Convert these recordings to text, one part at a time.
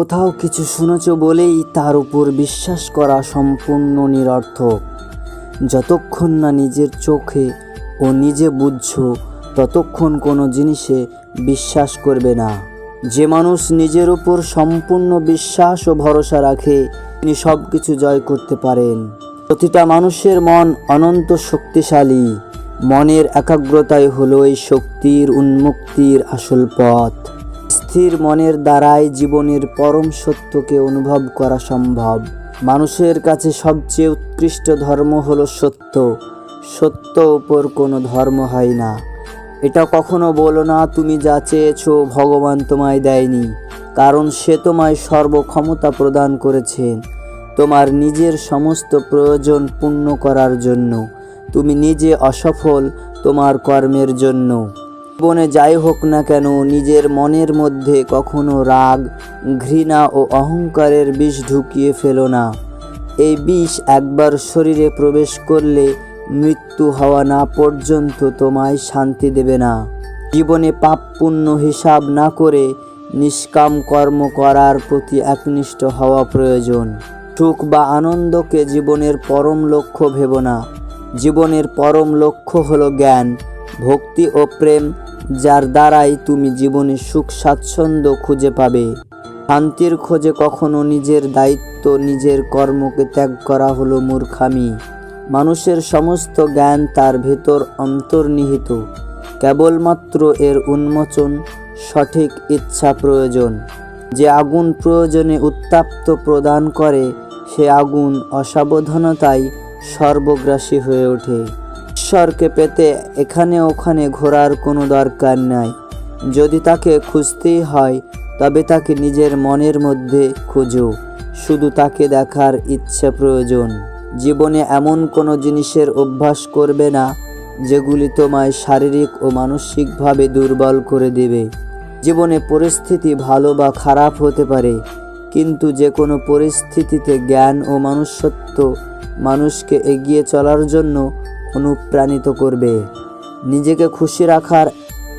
কোথাও কিছু শুনেছ বলেই তার উপর বিশ্বাস করা সম্পূর্ণ নিরর্থক। যতক্ষণ না নিজের চোখে ও নিজে বুঝছ, ততক্ষণ কোনো জিনিসে বিশ্বাস করবে না। যে মানুষ নিজের উপর সম্পূর্ণ বিশ্বাস ও ভরসা রাখে, তিনি সব কিছু জয় করতে পারেন। প্রতিটা মানুষের মন অনন্ত শক্তিশালী। মনের একাগ্রতাই হলো এই শক্তির উন্মুক্তির আসল পথ। স্থির মনের দ্বারাই জীবনের পরম সত্যকে অনুভব করা সম্ভব। মানুষের কাছে সবচেয়ে উৎকৃষ্ট ধর্ম হলো সত্য। সত্য উপর কোনো ধর্ম হয় না। এটা কখনো বলো না, তুমি যা চেয়েছো ভগবান তোমায় দেয়নি। কারণ সে তোমায় সর্বক্ষমতা প্রদান করেছেন। তোমার নিজের সমস্ত প্রয়োজন পূর্ণ করার জন্য। তুমি নিজে অসফল তোমার কর্মের জন্য। জীবনে যাই হোক না কেন, নিজের মনের মধ্যে কখনো রাগ, ঘৃণা ও অহংকারের বিষ ঢুকিয়ে ফেলো না। এই বিষ একবার শরীরে প্রবেশ করলে মৃত্যু হওয়া না পর্যন্ত তোমায় শান্তি দেবে না। জীবনে পাপ পুণ্য হিসাব না করে নিষ্কাম কর্ম করার প্রতি একনিষ্ঠ হওয়া প্রয়োজন। সুখ বা আনন্দকে জীবনের পরম লক্ষ্য ভেব না। জীবনের পরম লক্ষ্য হলো জ্ঞান, ভক্তি ও প্রেম যার দ্বারাই তুমি জীবনে সুখ, স্বাচ্ছন্দ্য খুঁজে পাবে। শান্তির খোঁজে কখনো নিজের দায়িত্ব, নিজের কর্মকে ত্যাগ করা হলো মূর্খামি। মানুষের সমস্ত জ্ঞান তার ভেতর অন্তর্নিহিত। কেবলমাত্র এর উন্মোচন, সঠিক ইচ্ছা প্রয়োজন। যে আগুন প্রয়োজনে উত্তাপ্ত প্রদান করে, সে আগুন অসাবধানতাই সর্বগ্রাসী হয়ে ওঠে। ঈশ্বরকে পেতে এখানে ওখানে ঘোরার কোনো দরকার নাই। যদি তাকে খুঁজতেই হয়, তবে তাকে নিজের মনের মধ্যে খুঁজো। শুধু তাকে দেখার ইচ্ছা প্রয়োজন। জীবনে এমন কোনো জিনিসের অভ্যাস করবে না, যেগুলি তোমায় শারীরিক ও মানসিকভাবে দুর্বল করে দেবে। জীবনে পরিস্থিতি ভালো বা খারাপ হতে পারে, কিন্তু যে কোনো পরিস্থিতিতে জ্ঞান ও মনুষ্যত্ব মানুষকে এগিয়ে চলার জন্য অনুপ্রাণিত করবে। নিজেকে খুশি রাখার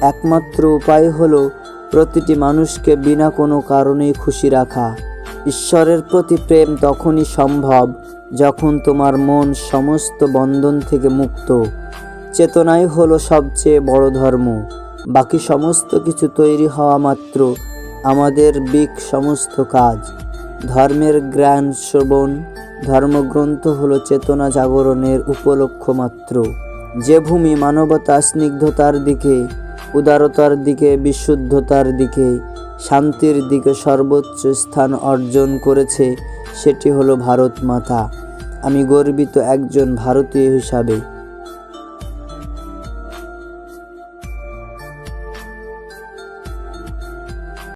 একমাত্র উপায় হলো প্রতিটি মানুষকে বিনা কোনো কারণেই খুশি রাখা। ঈশ্বরের প্রতি প্রেম তখনই সম্ভব যখন তোমার মন সমস্ত বন্ধন থেকে মুক্ত। চেতনাই হলো সবচেয়ে বড় ধর্ম। বাকি সমস্ত কিছু তৈরি হওয়া মাত্র আমাদের বিক সমস্ত কাজ। ধর্মের জ্ঞান শ্রবণ ধর্মগ্রন্থ হলো চেতনা জাগরণের উপলক্ষ মাত্র। যে ভূমি মানবতা স্নিগ্ধতার দিকে, উদারতার দিকে, বিশুদ্ধতার দিকে, শান্তির দিকে সর্বোচ্চ স্থান অর্জন করেছে, সেটি হলো ভারত মাতা। আমি গর্বিত একজন ভারতীয় হিসাবে।